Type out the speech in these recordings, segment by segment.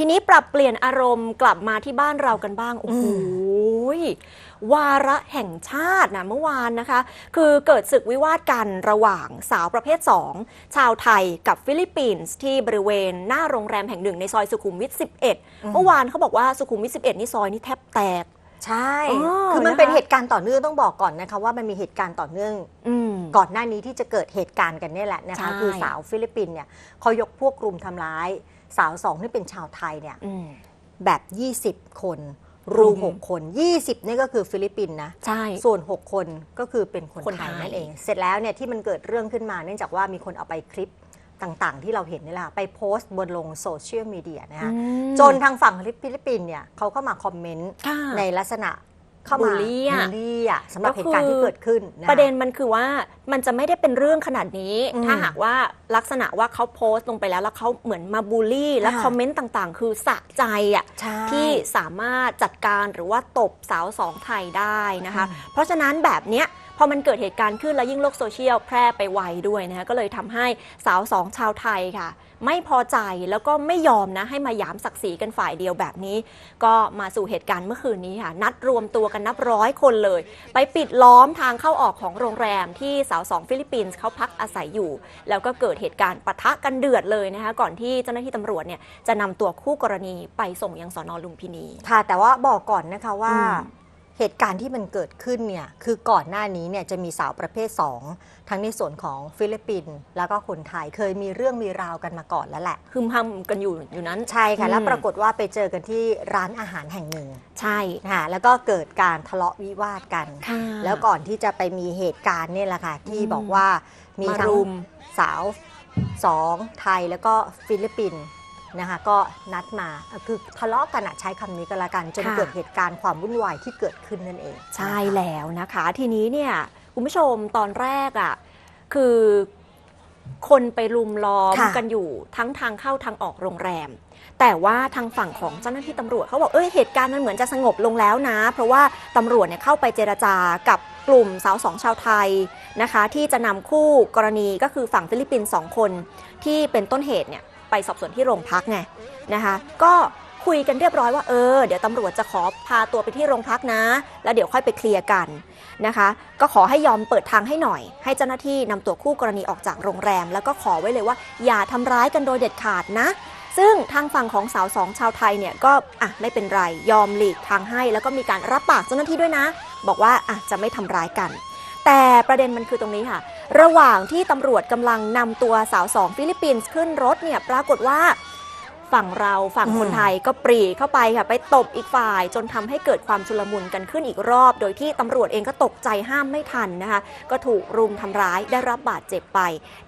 ทีนี้ปรับเปลี่ยนอารมณ์กลับมาที่บ้านเรากันบ้าง โอ้โหวาระแห่งชาตินะเมื่อวานนะคะ คือเกิดศึกวิวาทกันระหว่างสาวประเภท 2 ชาวไทยกับฟิลิปปินส์ที่บริเวณหน้าโรงแรมแห่งหนึ่งในซอยสุขุมวิท 11 เมื่อวานเขาบอกว่าสุขุมวิท 11 นี่ซอยนี่แทบแตกใช่อ๋อคือมันนะคะเป็นเหตุการณ์ต่อเนื่องต้องบอกก่อนนะคะว่ามันมีเหตุการณ์ต่อเนื่องอืมก่อนหน้านี้ที่จะเกิดเหตุการณ์กันเนี่ยแหละนะคะใช่คือสาวฟิลิปปินส์เนี่ยเขายกพวกรุมทำร้าย สาวสองที่เป็นชาวไทยเนี่ยอืมแบบ 20 คนรุมอืม6คน 20นี่ก็คือฟิลิปปินส์นะใช่ส่วน 6 คนก็คือเป็นคนคนไทยไทยนั่นเอง เสร็จแล้วเนี่ยที่มันเกิดเรื่องขึ้นมา เนื่องจากว่ามีคนเอาไปคลิปต่างๆ ที่เราเห็นนี่แหละไปโพสต์บนลงโซเชียลมีเดียนะคะอืมจนทางฝั่งฟิลิปปินส์เนี่ยเขาก็มาคอมเมนต์ค่ะในลักษณะ เข้าบูมาลลี่อะ บูลลี่อะสำหรับก็คือเหตุการณ์ที่เกิดขึ้นค ประเด็นมันคือว่ามันจะไม่ได้เป็นเรื่องขนาดนี้ อืมถ้าหากว่าลักษณะว่าเขาโพสต์ลงไปแล้ว แล้วเขาเหมือนมาบูลลี่ และค่ะคอมเมนต์ต่างๆ คือสะใจอะใช่ ที่สามารถจัดการหรือว่าตบสาวสองไทยได้นะคะอืมเพราะฉะนั้นแบบเนี้ย พอมันเกิดเหตุการณ์ขึ้นแล้วยิ่งโลกโซเชียลแพร่ไปไวด้วยนะคะก็เลยทำให้สาวสองชาวไทยค่ะ ไม่พอใจแล้วก็ไม่ยอมนะให้มาหยามศักดิ์ศรีกันฝ่ายเดียวแบบนี้ ก็มาสู่เหตุการณ์เมื่อคืนนี้ค่ะ นัดรวมตัวกันนับร้อยคนเลย ไปปิดล้อมทางเข้าออกของโรงแรมที่สาวสองฟิลิปปินส์เขาพักอาศัยอยู่ แล้วก็เกิดเหตุการณ์ปะทะกันเดือดเลยนะคะก่อนที่เจ้าหน้าที่ตำรวจเนี่ยจะนำตัวคู่กรณีไปส่งยังสอนอลุมพินีค่ะ แต่ว่าบอกก่อนนะคะว่าอืม เหตุการณ์ที่มันเกิดขึ้นเนี่ยคือก่อนหน้านี้เนี่ยจะมีสาวประเภท 2 ทั้งในส่วนของฟิลิปปินส์แล้วก็คนไทยเคยมีเรื่องมีราวกันมาก่อนแล้วแหละฮึมพำกันอยู่อยู่นั้นใช่ค่ะแล้วอืมปรากฏว่าไปเจอกันที่ร้านอาหารแห่งหนึ่ง ใช่ค่ะแล้วก็เกิดการทะเลาะวิวาทกันค่ะแล้วก่อนที่จะไปมีเหตุการณ์เนี่ยแหละค่ะที่อืมบอกว่ามีมาทั้รุงมสาวสองไทยแล้วก็ฟิลิปปินส์ นะคะก็นัดมาเอ่อคือทะเลาะกันอะใช้คำนี้ก็แล้วกัน จนค่ะเกิดเหตุการณ์ความวุ่นวายที่เกิดขึ้นนั่นเอง ใช่นะคะแล้วนะคะ ทีนี้เนี่ยคุณผู้ชมตอนแรกอะคือคนไปรุมล้อมค่ะกันอยู่ทั้งทางเข้าทางออกโรงแรม แต่ว่าทางฝั่งของเจ้าหน้าที่ตำรวจเขาบอกเอ้ยเหตุการณ์มันเหมือนจะสงบลงแล้วนะ เพราะว่าตำรวจเนี่ยเข้าไปเจรจากับกลุ่มสาวสองชาวไทยนะคะ ที่จะนำคู่กรณีก็คือฝั่งฟิลิปปินส์สองคนที่เป็นต้นเหตุเนี่ย ไปสอบสวนที่โรงพักไงนะคะ ก็คุยกันเรียบร้อยว่าเออเดี๋ยวตำรวจจะขอพาตัวไปที่โรงพักนะ แล้วเดี๋ยวค่อยไปเคลียร์กันนะคะ ก็ขอให้ยอมเปิดทางให้หน่อย ให้เจ้าหน้าที่นำตัวคู่กรณีออกจากโรงแรม แล้วก็ขอไว้เลยว่า อย่าทำร้ายกันโดยเด็ดขาดนะ ซึ่งทางฝั่งของสาวสองชาวไทยเนี่ยก็อะไม่เป็นไรยอมหลีกทางให้ แล้วก็มีการรับปากเจ้าหน้าที่ด้วยนะ บอกว่าอะจะไม่ทำร้ายกัน แต่ประเด็นมันคือตรงนี้ค่ะ ระหว่างที่ตำรวจกำลังนำตัวสาวสองฟิลิปปินส์ขึ้นรถเนี่ยปรากฏว่า ฝั่งเราฝั่งอืมคนไทยก็ปรีเข้าไปค่ะไปตบอีกฝ่าย จนทำให้เกิดความชุลมุนกันขึ้นอีกรอบ โดยที่ตำรวจเองก็ตกใจห้ามไม่ทันนะคะ ก็ถูกรุมทำร้ายได้รับบาดเจ็บไป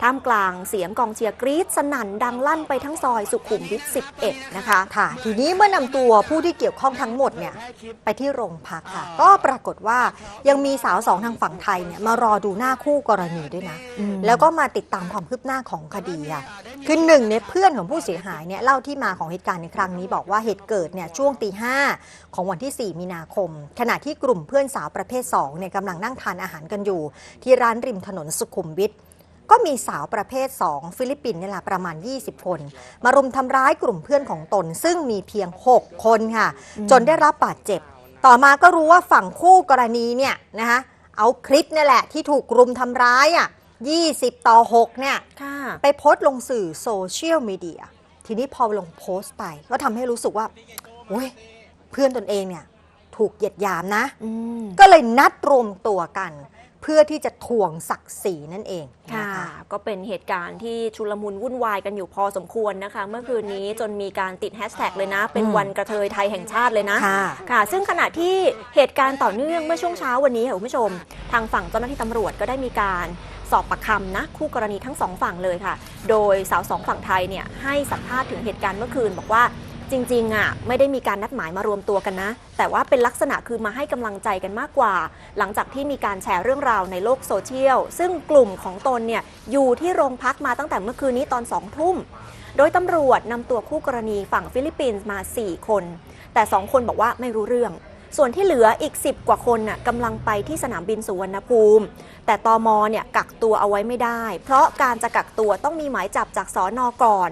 ท่ามกลางเสียงกองเชียร์กรี๊ดสนั่นดังลั่นไปทั้งซอยสุขุมวิท 11 นะคะ ค่ะ ทีนี้เมื่อนำตัวผู้ที่เกี่ยวข้องทั้งหมดเนี่ยไปที่โรงพักค่ะ ก็ปรากฏว่ายังมีสาวสองทางฝั่งไทยเนี่ยมารอดูหน้าคู่กรณีด้วยนะ แล้วก็มาติดตามความคืบหน้าของคดีค่ะ คือหนึ่งในเพื่อนของผู้เสียหายเนี่ยเล่าที่มาของเหตุการณ์ในครั้งนี้บอกว่าเหตุเกิดเนี่ยช่วงตีห้าของวันที่ 4 มีนาคม ขณะที่กลุ่มเพื่อนสาวประเภท2เนี่ยกำลังนั่งทานอาหารกันอยู่ ที่ร้านริมถนนสุขุมวิทก็มีสาวประเภท 2 ฟิลิปปินส์เนี่ยแหละประมาณ 20 คน มารุมทำร้ายกลุ่มเพื่อนของตน ซึ่งมีเพียง 6 คนค่ะอืมจนได้รับบาดเจ็บ ต่อมาก็รู้ว่าฝั่งคู่กรณีเนี่ยนะคะเอาคลิปนี่แหละที่ถูกรุมทำร้ายอะ20 ต่อ 6 เนี่ยค่ะไปโพสต์ลงสื่อโซเชียลมีเดีย ทีนี้พอลงโพสต์ไป ก็ทำให้รู้สึกว่าโอ้ยเพื่อนตนเองเนี่ยถูกเหยียดหยามนะอืมก็เลยนัดรวมตัวกัน เพื่อที่จะทวงศักดิ์ศรีนั่นเองค่ะนะคะก็เป็นเหตุการณ์ที่ชุลมุนวุ่นวายกันอยู่พอสมควรนะคะ เมื่อคืนนี้จนมีการติดแฮชแท็กเลยนะ เป็นอืมวันกระเทยไทยแห่งชาติเลยนะค่ะค่ะ ซึ่งขณะที่เหตุการณ์ต่อเนื่องเมื่อช่วงเช้าวันนี้ค่ะคุณผู้ชม ทางฝั่งเจ้าหน้าที่ตำรวจก็ได้มีการ สอบปากคำนะคู่กรณีทั้งสองฝั่งเลยค่ะ โดยสาวสองฝั่งไทยเนี่ยให้สัมภาษณ์ถึงเหตุการณ์เมื่อคืน บอกว่าจริงๆอะไม่ได้มีการนัดหมายมารวมตัวกันนะ แต่ว่าเป็นลักษณะคือมาให้กำลังใจกันมากกว่า หลังจากที่มีการแชร์เรื่องราวในโลกโซเชียล ซึ่งกลุ่มของตนเนี่ยอยู่ที่โรงพักมาตั้งแต่เมื่อคืนนี้ตอนสองทุ่มโดยตำรวจนำตัวคู่กรณีฝั่งฟิลิปปินส์มา 4 คน แต่ 2 คนบอกว่าไม่รู้เรื่อง ส่วนที่เหลืออีก 10 กว่าคนน่ะกำลังไปที่สนามบินสุวรรณภูมิ แต่ตอมเนี่ยกักตัวเอาไว้ไม่ได้ เพราะการจะกักตัวต้องมีหมายจับจากสอนอก่อน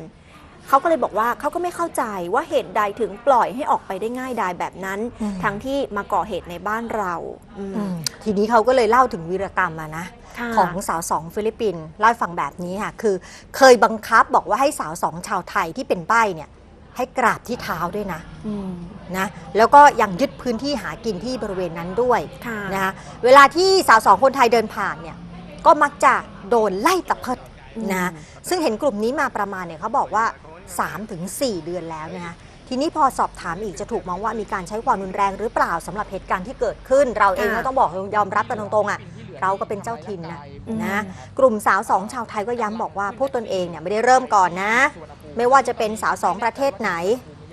เขาก็เลยบอกว่าเขาก็ไม่เข้าใจว่าเหตุใดถึงปล่อยให้ออกไปได้ง่ายดายแบบนั้น อืม ทั้งที่มาก่อเหตุในบ้านเราอืมอืมทีนี้เขาก็เลยเล่าถึงวีรกรรมมานะ ค่ะของสาวสองฟิลิปปินส์เล่าให้ฟังแบบนี้ค่ะ คือเคยบังคับบอกว่าให้สาวสองชาวไทยที่เป็นใบ้เนี่ย ให้กราบที่เท้าด้วยนะอืมนะแล้วก็ยังยึดพื้นที่หากินที่บริเวณนั้นด้วยค่ะนะคะเวลาที่สาวสองคนไทยเดินผ่านเนี่ยก็มักจะโดนไล่ตะเพิดนะซึ่งเห็นกลุ่มนี้มาประมาณเนี่ยเขาบอกว่า 3-4 เดือนแล้วนะคะทีนี้พอสอบถามอีกจะถูกมองว่ามีการใช้ความรุนแรงหรือเปล่าสำหรับเหตุการณ์ที่เกิดขึ้น เราเองค่ะก็ต้องบอกยอมรับกันตรงๆอะเราก็เป็นเจ้าถิ่นนะอืมนะ กลุ่มสาวสองชาวไทยก็ย้ำบอกว่าพวกตนเองเนี่ยไม่ได้เริ่มก่อนนะ ไม่ว่าจะเป็นสาวสองประเทศไหน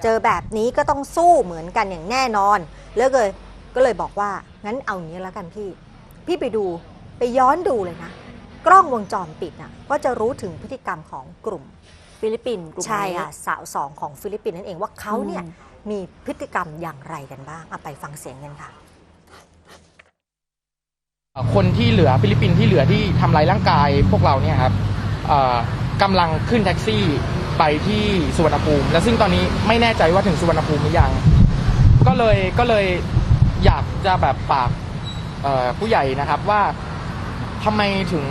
เจอแบบนี้ก็ต้องสู้เหมือนกันอย่างแน่นอนแล้วเลยก็เลยบอกว่างั้นเอาอย่างนี้แล้วกันพี่ พี่ไปดูไปย้อนดูเลยนะ กล้องวงจรปิดน่ะก็จะรู้ถึงพฤติกรรมของกลุ่มฟิลิปปินส์กลุ่มใช่นี้ค่ะสาวสองของฟิลิปปินส์นั่นเองว่าเขาเนี่ยอืมมีพฤติกรรมอย่างไรกันบ้างเอาไปฟังเสียงกันค่ะ คนที่เหลือฟิลิปปินส์ที่เหลือที่ทำร้ายร่างกายพวกเราเนี่ยครับเอ่อกำลังขึ้นแท็กซี่ ไปที่สุวรรณภูมิ และซึ่งตอนนี้ไม่แน่ใจว่าถึงสุวรรณภูมิหรือยัง ก็เลยก็เลยอยากจะแบบฝากผู้ใหญ่นะครับว่าทำไมถึง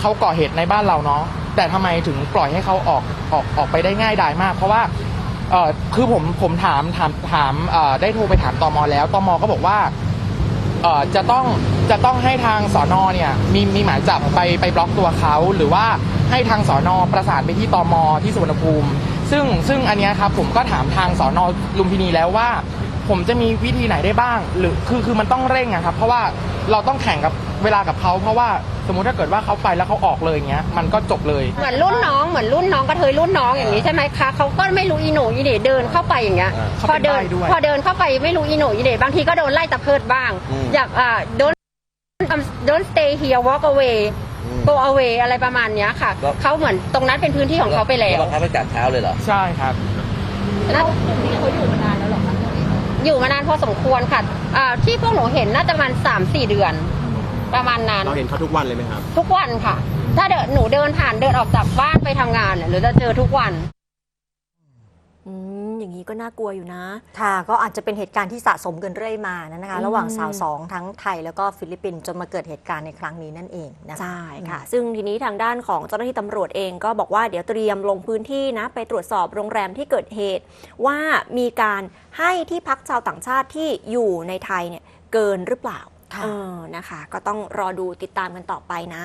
เขาก่อเหตุในบ้านเราเนาะแต่ทำไมถึงปล่อยให้เขาออกออกออกไปได้ง่ายดายมาก เพราะว่าคือผมผมถามถามถามได้โทรไปถามตมแล้วตมก็บอกว่า เอ่อจะต้องจะต้องให้ทางสอนอเนี่ยมีมีหมายจับไปไปบล็อกตัวเขาหรือว่าให้ทางสอนอประสานไปที่ตมที่สุวรรณภูมิ ซึ่งซึ่งอันเนี้ยครับผมก็ถามทางสอนอลุมพินีแล้วว่า ผมจะมีวิธีไหนได้บ้าง หรือคือคือมันต้องเร่งอะครับเพราะว่าเราต้องแข่งกับเวลากับเขาเพราะว่าสมมุติถ้าเกิดว่าเขาไปแล้วเขาออกเลยอย่างเงี้ยมันก็จบเลย เหมือนรุ่นน้องเหมือนรุ่นน้องกระเทยรุ่นน้องอย่างนี้ใช่ไหมคะเขาก็ไม่รู้อีโหนอีเหน่เดินเข้าไปอย่างเงี้ย เขาพอเป็นเดินใบ้ด้วย พอเดินเข้าไปไม่รู้อีโหนอีเหน่บางทีก็โดนไล่ตะเพิดบ้าง อืม อยากอ่า don't don't stay here walk away อืม go away อะไรประมาณเนี้ยค่ะก็เขาเหมือนตรงนั้นเป็นพื้นที่ของเขาไปแล้วบังคับให้กัดเท้าเลยเหรอ ใช่ครับ แล้วเขาอยู่มานานแล้วหรออยู่มานานพอสมควรค่ะอ่าที่พวกหนูเห็นน่าจะประมาณสามสี่เดือน ประมาณนั้น เราเห็นเขาทุกวันเลยไหมครับ ทุกวันค่ะ ถ้าเดินหนูเดินผ่านเดินออกจากบ้านไปทำงานเนี่ยหรือจะเจอทุกวัน อืมอย่างนี้ก็น่ากลัวอยู่นะ ค่ะก็อาจจะเป็นเหตุการณ์ที่สะสมกันเรื่อยมานะคะอืมระหว่างสาวสองทั้งไทยแล้วก็ฟิลิปปินส์จนมาเกิดเหตุการณ์ในครั้งนี้นั่นเองนะคะ ใช่ค่ะ ซึ่งทีนี้ทางด้านของเจ้าหน้าที่ตำรวจเองก็บอกว่าเดี๋ยวเตรียมลงพื้นที่นะ ไปตรวจสอบโรงแรมที่เกิดเหตุ ว่ามีการให้ที่พักชาวต่างชาติที่อยู่ในไทยเนี่ยเกินหรือเปล่าค่ะ เออนะคะ ก็ต้องรอดูติดตามกันต่อไปนะ